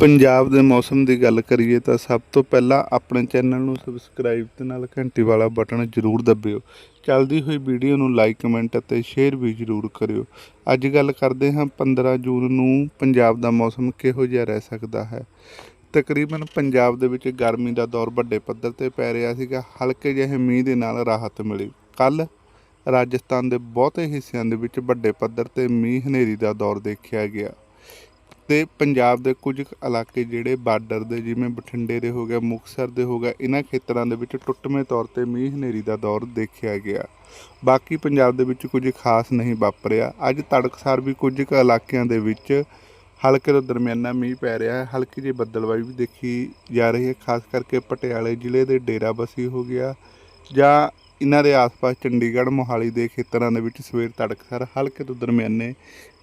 ਪੰਜਾਬ ਦੇ ਮੌਸਮ ਦੀ ਗੱਲ ਕਰੀਏ ਤਾਂ ਸਭ ਤੋਂ ਪਹਿਲਾਂ ਆਪਣੇ ਚੈਨਲ ਨੂੰ ਸਬਸਕ੍ਰਾਈਬ ਤੇ ਨਾਲ ਘੰਟੀ ਵਾਲਾ ਬਟਨ ਜ਼ਰੂਰ ਦਬਿਓ। ਚੱਲਦੀ ਹੋਈ ਵੀਡੀਓ ਨੂੰ ਲਾਈਕ ਕਮੈਂਟ ਅਤੇ ਸ਼ੇਅਰ ਵੀ ਜ਼ਰੂਰ ਕਰਿਓ। ਅੱਜ ਗੱਲ ਕਰਦੇ ਹਾਂ 15 ਜੂਨ ਨੂੰ ਪੰਜਾਬ ਦਾ ਮੌਸਮ ਕਿਹੋ ਜਿਹਾ ਰਹਿ ਸਕਦਾ ਹੈ। ਤਕਰੀਬਨ ਪੰਜਾਬ ਦੇ ਵਿੱਚ ਗਰਮੀ ਦਾ ਦੌਰ ਵੱਡੇ ਪੱਧਰ ਤੇ ਪੈ ਰਿਹਾ ਸੀਗਾ। ਹਲਕੇ ਜਿਹੇ ਮੀਂਹ ਦੇ ਨਾਲ ਰਾਹਤ ਮਿਲੀ। ਕੱਲ ਰਾਜਸਥਾਨ ਦੇ ਬਹੁਤੇ ਹਿੱਸਿਆਂ ਦੇ ਵਿੱਚ ਵੱਡੇ ਪੱਧਰ ਤੇ ਮੀਂਹ ਹਨੇਰੀ ਦਾ ਦੌਰ ਦੇਖਿਆ ਗਿਆ। ਤੇ ਪੰਜਾਬ ਦੇ ਕੁਝ ਕੁ ਇਲਾਕੇ ਜਿਹੜੇ ਬਾਰਡਰ ਦੇ, ਜਿਵੇਂ ਬਠਿੰਡੇ ਦੇ ਹੋ ਗਿਆ, ਮੁਕਤਸਰ ਦੇ ਹੋ ਗਿਆ, ਇਹਨਾਂ ਖੇਤਰਾਂ ਦੇ ਵਿੱਚ ਟੁੱਟਵੇਂ ਤੌਰ ਤੇ ਮੀਂਹ ਹਨੇਰੀ ਦਾ ਦੌਰ ਦੇਖਿਆ ਗਿਆ। ਬਾਕੀ ਪੰਜਾਬ ਦੇ ਵਿੱਚ ਕੁਝ ਖਾਸ ਨਹੀਂ ਵਾਪਰਿਆ। ਅੱਜ ਤੜਕਸਾਰ ਵੀ ਕੁਝ ਕੁ ਇਲਾਕਿਆਂ ਦੇ ਵਿੱਚ ਹਲਕੇ ਤੋਂ ਦਰਮਿਆਨਾ ਮੀਂਹ ਪੈ ਰਿਹਾ ਹੈ। ਹਲਕੀ ਜਿਹੀ ਬੱਦਲਵਾਈ ਵੀ ਦੇਖੀ ਜਾ ਰਹੀ ਹੈ। ਖਾਸ ਕਰਕੇ ਪਟਿਆਲੇ ਜ਼ਿਲ੍ਹੇ ਦੇ ਡੇਰਾਬੱਸੀ ਹੋ ਗਿਆ ਜਾਂ ਇਹਨਾਂ ਦੇ ਆਸ-ਪਾਸ ਚੰਡੀਗੜ੍ਹ, ਮੋਹਾਲੀ ਦੇ ਖੇਤਰਾਂ ਦੇ ਵਿੱਚ ਸਵੇਰ ਤੜਕਸਾਰ ਹਲਕੇ ਤੋਂ ਦਰਮਿਆਨੇ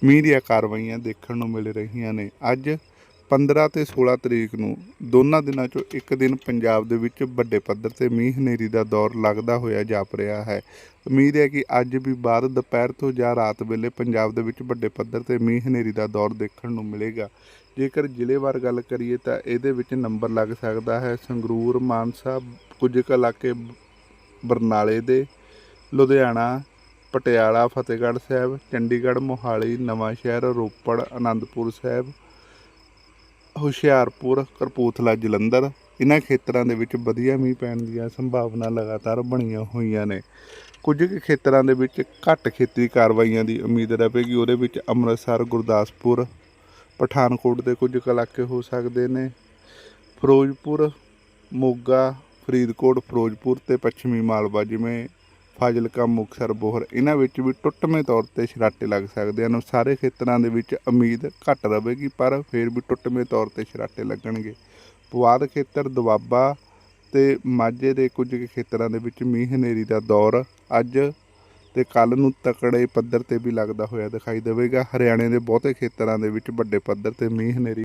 ਮੀਂਹ ਦੀਆਂ ਕਾਰਵਾਈਆਂ ਦੇਖਣ ਨੂੰ ਮਿਲ ਰਹੀਆਂ ਨੇ। ਅੱਜ 15 ਤੇ 16 ਤਰੀਕ ਨੂੰ ਦੋਨਾਂ ਦਿਨਾਂ ਚੋਂ ਇੱਕ ਦਿਨ ਪੰਜਾਬ ਦੇ ਵਿੱਚ ਵੱਡੇ ਪੱਧਰ ਤੇ ਮੀਂਹ ਹਨੇਰੀ ਦਾ ਦੌਰ ਲੱਗਦਾ ਹੋਇਆ ਜਾਪ ਰਿਹਾ ਹੈ। ਉਮੀਦ ਹੈ ਕਿ ਅੱਜ ਵੀ ਬਾਅਦ ਦੁਪਹਿਰ ਤੋਂ ਜਾਂ ਰਾਤ ਵੇਲੇ ਪੰਜਾਬ ਦੇ ਵਿੱਚ ਵੱਡੇ ਪੱਧਰ ਤੇ ਮੀਂਹ ਹਨੇਰੀ ਦਾ ਦੌਰ ਦੇਖਣ ਨੂੰ ਮਿਲੇਗਾ। ਜੇਕਰ ਜ਼ਿਲ੍ਹੇਵਾਰ ਗੱਲ ਕਰੀਏ ਤਾਂ ਇਹਦੇ ਵਿੱਚ ਨੰਬਰ ਲੱਗ ਸਕਦਾ ਹੈ। ਸੰਗਰੂਰ, ਮਾਨਸਾ, ਕੁਝ ਕੁ ਇਲਾਕੇ ਬਰਨਾਲੇ ਦੇ ਲੁਧਿਆਣਾ, ਪਟਿਆਲਾ, ਫਤਿਹਗੜ੍ਹ ਸਾਹਿਬ, ਚੰਡੀਗੜ੍ਹ, ਮੋਹਾਲੀ, ਨਵਾਂ ਸ਼ਹਿਰ, ਰੋਪੜ ਆਨੰਦਪੁਰ ਸਾਹਿਬ, ਹੁਸ਼ਿਆਰਪੁਰ ਕਰਪੂਥਲਾ ਜਲੰਧਰ। ਇਹਨਾਂ ਖੇਤਰਾਂ ਦੇ ਵਿੱਚ ਵਧੀਆ ਮੀਂਹ ਪੈਣ ਦੀਆਂ ਸੰਭਾਵਨਾ ਲਗਾਤਾਰ ਬਣੀਆਂ ਹੋਈਆਂ ਨੇ। ਕੁਝ ਕੁ ਖੇਤਰਾਂ ਦੇ ਵਿੱਚ ਘੱਟ ਖੇਤੀ ਕਾਰਵਾਈਆਂ ਦੀ ਉਮੀਦ ਰਹੇਗੀ ਉਹਦੇ ਵਿੱਚ ਅੰਮ੍ਰਿਤਸਰ, ਗੁਰਦਾਸਪੁਰ, ਪਠਾਨਕੋਟ ਦੇ ਕੁਝ ਕੁ ਇਲਾਕੇ ਹੋ ਸਕਦੇ ਨੇ। ਫਿਰੋਜ਼ਪੁਰ, ਮੋਗਾ ਫਰੀਦਕੋਟ, ਫਿਰੋਜ਼ਪੁਰ ਤੇ ਪੱਛਮੀ ਮਾਲਵਾ ਜਿਵੇਂ ਫਾਜ਼ਿਲਕਾ, ਮੁਕਤਸਰ, ਬੋਹਰ, ਇਹਨਾਂ ਵਿੱਚ ਵੀ ਟੁੱਟਵੇਂ ਤੌਰ ਤੇ ਛਰਾਟੇ ਲੱਗ ਸਕਦੇ ਹਨ। ਸਾਰੇ ਖੇਤਰਾਂ ਦੇ ਵਿੱਚ ਉਮੀਦ ਘੱਟ ਰਹੇਗੀ, ਪਰ ਫਿਰ ਵੀ ਟੁੱਟਵੇਂ ਤੌਰ ਤੇ ਛਰਾਟੇ ਲੱਗਣਗੇ। ਪੁਆਧ ਖੇਤਰ, ਦੁਆਬਾ ਤੇ ਮਾਝੇ ਦੇ ਕੁਝ ਖੇਤਰਾਂ ਦੇ ਵਿੱਚ ਮੀਂਹ ਹਨੇਰੀ ਦਾ ਦੌਰ ਅੱਜ ਤੇ ਕੱਲ ਨੂੰ ਤਕੜੇ ਪੱਧਰ ਤੇ ਵੀ ਲੱਗਦਾ ਹੋਇਆ ਦਿਖਾਈ ਦੇਵੇਗਾ। ਹਰਿਆਣੇ ਦੇ ਬਹੁਤੇ ਖੇਤਰਾਂ ਦੇ ਵਿੱਚ ਵੱਡੇ ਪੱਧਰ ਤੇ ਮੀਂਹ ਹਨੇਰੀ